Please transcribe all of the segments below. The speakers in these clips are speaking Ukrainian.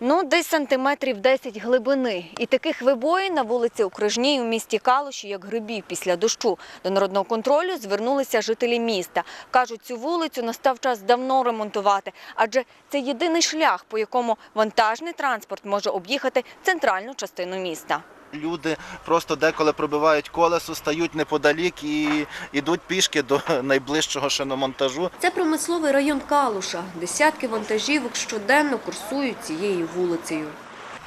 Ну, десь сантиметрів 10 глибини. І таких вибоїн на вулиці Окружній у місті Калуші, як грибів після дощу. До народного контролю звернулися жителі міста. Кажуть, цю вулицю настав час давно ремонтувати, адже це єдиний шлях, по якому вантажний транспорт може об'їхати центральну частину міста. Люди просто деколи пробивають колесо, стають неподалік і йдуть пішки до найближчого шиномонтажу. Це промисловий район Калуша. Десятки вантажівок щоденно курсують цією вулицею.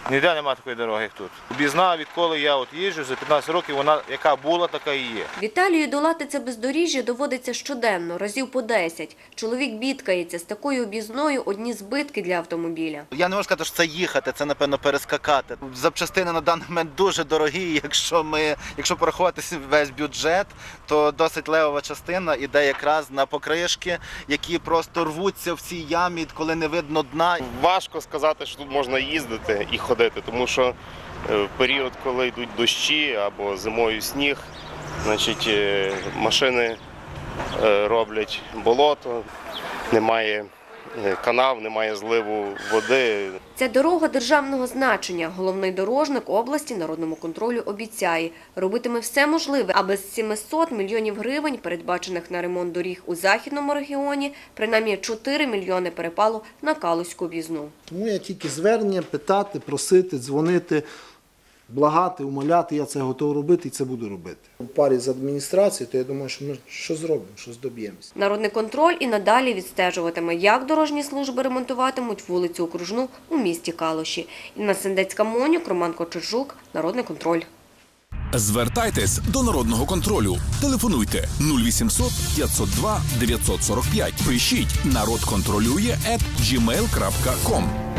Ніде немає такої дороги, як тут. Обізна, відколи я от їжджу, за 15 років вона яка була, така і є. Віталію долати це бездоріжжя доводиться щоденно, разів по 10. Чоловік бідкається з такою об'їзною одні збитки для автомобіля. Я не можу сказати, що це їхати, це напевно перескакати. Запчастини на даний момент дуже дорогі. Якщо ми, якщо порахувати весь бюджет, то досить левова частина іде якраз на покришки, які просто рвуться в цій ямі, коли не видно дна. Важко сказати, що тут можна їздити і ходити, тому що е, в період, коли йдуть дощі або зимою сніг, значить е, машини е, роблять болото, немає канав, немає зливу води. Ця дорога державного значення. Головний дорожник області народному контролю обіцяє, робитиме все можливе, аби з 700 мільйонів гривень, передбачених на ремонт доріг у західному регіоні, принаймні 4 мільйони перепало на Калузьку об'їзну. Тому я тільки звернення, питати, просити, дзвонити, благати, умоляти. Я це готовий робити і це буду робити. У парі з адміністрацією, то я думаю, що ми що зробимо, що здоб'ємося. Народний контроль і надалі відстежуватиме, як дорожні служби ремонтуватимуть вулицю Окружну у місті Калуші. Інна Сендецька Монюк, Роман Кочержук, Народний контроль. Звертайтесь до народного контролю. Телефонуйте 0800 502 945. Пишіть народ контролює at gmail.com.